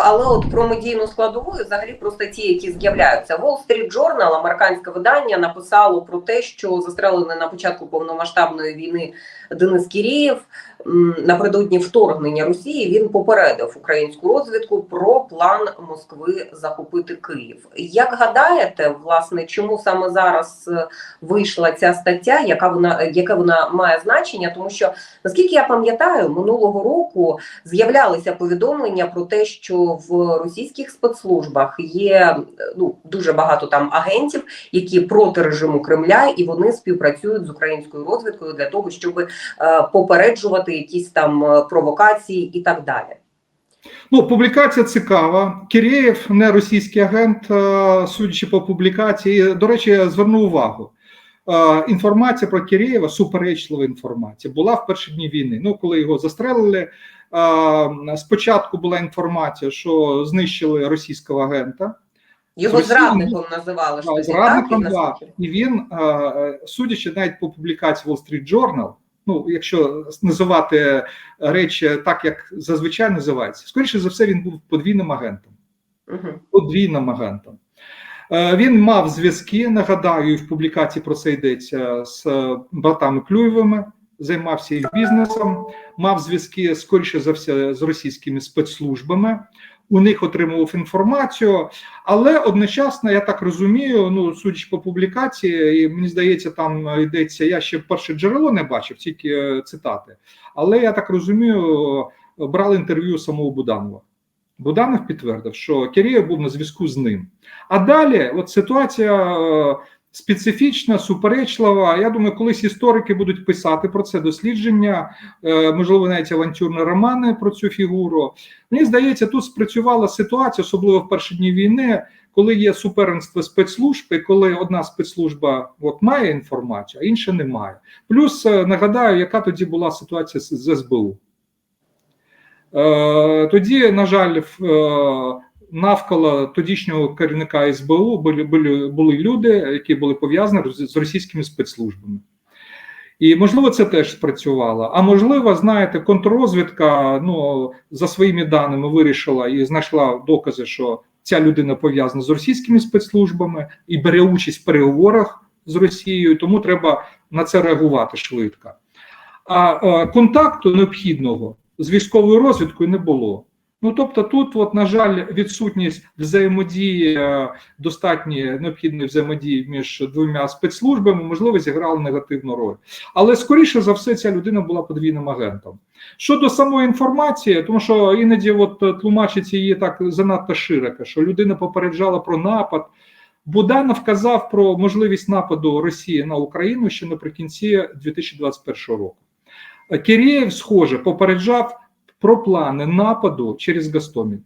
Але от про медійну складову, і взагалі про статті, які з'являються. Wall Street Journal, американське видання, написало про те, що застрелений на початку повномасштабної війни Денис Кірєєв напередодні вторгнення Росії він попередив українську розвідку про план Москви захопити Київ. Як гадаєте, власне, чому саме зараз е, вийшла ця стаття? Яка вона яке вона має значення? Тому що наскільки я пам'ятаю, минулого року з'являлися повідомлення про те, що в російських спецслужбах є ну дуже багато там агентів, які проти режиму Кремля, і вони співпрацюють з українською розвідкою для того, щоб е, попереджувати якісь там е, провокації і так далі. Ну, публікація цікава. Кірєєв не російський агент, е, судячи по публікації. До речі, я зверну увагу. Е, Інформація про Кірєєва, суперечлива інформація, була в перші дні війни. Ну, коли його застрелили, е, спочатку була інформація, що знищили російського агента. Його Росії- зрадником називали Зрадником, так? І да. І він, е, судячи навіть по публікації Wall Street Journal, ну якщо називати речі так, як зазвичай називається, скоріше за все, він був подвійним агентом. Мгм. Подвійним агентом. Е, Він мав зв'язки, нагадаю, в публікації про це йдеться з е, братами Клюєвими, займався їх бізнесом, мав зв'язки скоріше за все з російськими спецслужбами. У них отримував інформацію, але одночасно, я так розумію, ну судячи по публікації, і мені здається, там йдеться. Я ще перше джерело не бачив, тільки е, цитати. Але я так розумію, брали інтерв'ю самого Буданова. Буданов підтвердив, що Кирєєв був на зв'язку з ним. А далі, от ситуація е, специфічна, суперечлива. Я думаю, колись історики будуть писати про це дослідження, е, можливо, навіть авантюрні романи про цю фігуру. Мені здається, тут спрацювала ситуація, особливо в перші дні війни, коли є суперництво спецслужб, і коли одна спецслужба от має інформацію, а інша не має. Плюс е, нагадаю, яка тоді була ситуація з СБУ. Е, Тоді, на жаль, е, навколо тодішнього керівника СБУ були, були, були люди, які були пов'язані з російськими спецслужбами. І можливо, це теж спрацювало. А можливо, знаєте, контррозвідка ну, за своїми даними вирішила і знайшла докази, що ця людина пов'язана з російськими спецслужбами і бере участь в переговорах з Росією, тому треба на це реагувати швидко. А е, контакту необхідного з військовою розвідкою не було. Ну тобто, тут, от, на жаль, відсутність взаємодії, е, достатньої необхідної взаємодії між двома спецслужбами, можливо, зіграла негативну роль. Але скоріше за все, ця людина була подвійним агентом. Щодо самої інформації, тому що іноді от е, тлумачить її так занадто широко, що людина попереджала про напад. Буданов казав про можливість нападу Росії на Україну ще наприкінці 2021 року. Кирєєв, схоже, попереджав про плани нападу через Гостомель.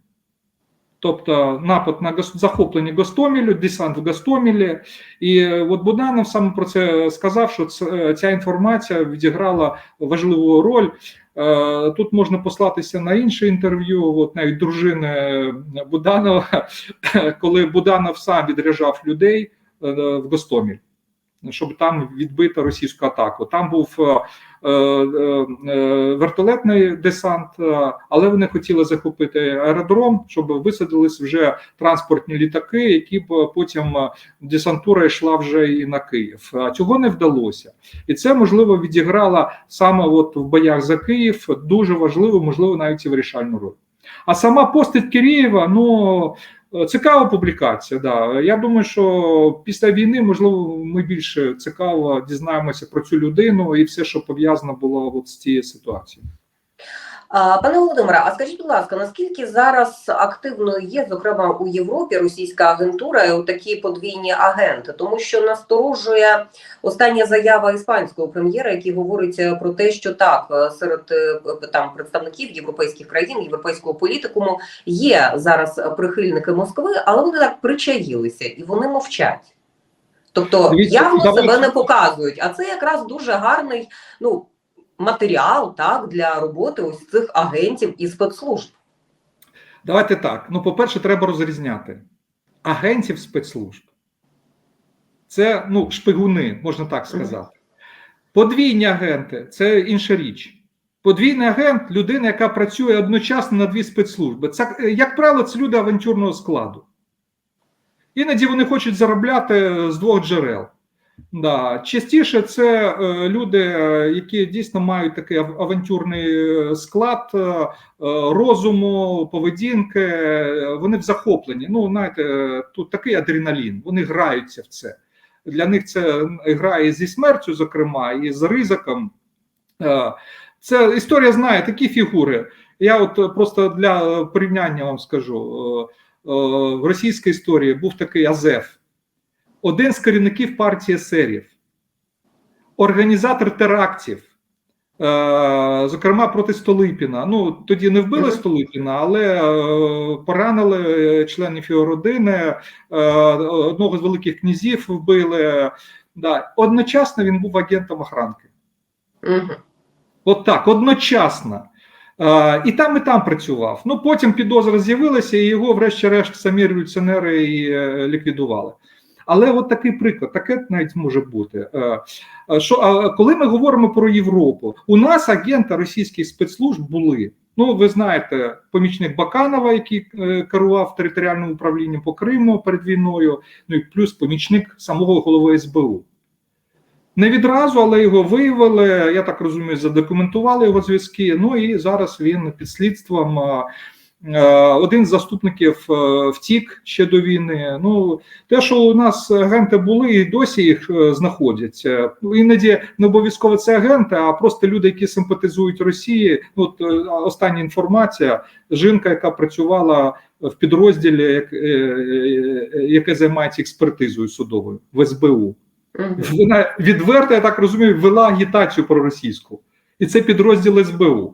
Тобто напад на захоплення Гостомелю, десант в Гостомелі. І е, от Буданов саме про це сказав, що ця інформація відіграла важливу роль. Е, Тут можна послатися на інше інтерв'ю, от навіть дружини Буданова, коли Буданов сам відряджав людей е, в Гостомель, щоб там відбити російську атаку. Там був е, е, е, вертолетний десант, е, але вони хотіли захопити аеродром, щоб висадились вже транспортні літаки, які б потім е, десантура йшла вже і на Київ. Цього не вдалося, і це можливо відіграло саме от в боях за Київ дуже важливу, можливо, навіть і вирішальну роль. А сама постать Кирієва, ну е, цікава публікація. Да. Я думаю, що після війни, можливо, ми більше цікаво дізнаємося про цю людину і все, що пов'язано було от з цією ситуацією. Пане Володимире, а скажіть, будь ласка, наскільки зараз активною є, зокрема у Європі, російська агентура і такі подвійні агенти? Тому що насторожує остання заява іспанського прем'єра, який говорить е, про те, що так е, серед е, там представників європейських країн, європейського політикуму є зараз прихильники Москви, але вони так причаїлися і вони мовчать. Тобто Дивіться, явно давайте- себе не показують. А це якраз дуже гарний ну матеріал так для роботи ось цих агентів і спецслужб. Давайте так. Ну, по-перше, треба розрізняти агентів спецслужб. Це ну, шпигуни, можна так сказати. Подвійні агенти це інша річ. Подвійний агент людина, яка працює одночасно на дві спецслужби. Це, е, як правило, це люди авантюрного складу. Іноді вони хочуть заробляти з двох джерел. Да. Частіше це е, люди, е, які дійсно мають такий авантюрний е, склад розуму, поведінки. Вони в захопленні. Ну, знаєте, тут такий адреналін, вони граються в це. Для них це грає зі смертю, зокрема, і з ризиком. Це історія знає такі фігури. Я от просто для порівняння вам скажу: в російській історії був такий Азеф, один з керівників партії есерів, організатор терактів, е, зокрема проти Столипіна. Ну тоді не вбили. Столипіна, але е, поранили членів його родини. е, Одного з великих князів вбили. Да. Одночасно він був агентом охранки. Мгм. От так, одночасно. І там, і там працював. Ну потім підозра з'явилася, і його, врешті-решт, самі революціонери і е, ліквідували. Але от такий приклад, таке навіть може бути. Е, е, що, коли ми говоримо про Європу, у нас агенти російських спецслужб були. Ну, ви знаєте, помічник Баканова, який е, керував територіальним управлінням по Криму перед війною, ну і плюс помічник самого голови СБУ. Не відразу, але його виявили. Я так розумію, задокументували його зв'язки. Ну і зараз він під слідством. Е, Один з заступників е, втік ще до війни. Ну те, що у нас агенти були, і досі їх е, знаходять. Е, Іноді не обов'язково це агенти, а просто люди, які симпатизують Росії. Ну, От остання інформація: жінка, яка працювала в підрозділі, як- яке займається експертизою судовою в СБУ. Вона відверто, я так розумію, вела агітацію проросійську. І це підрозділ СБУ.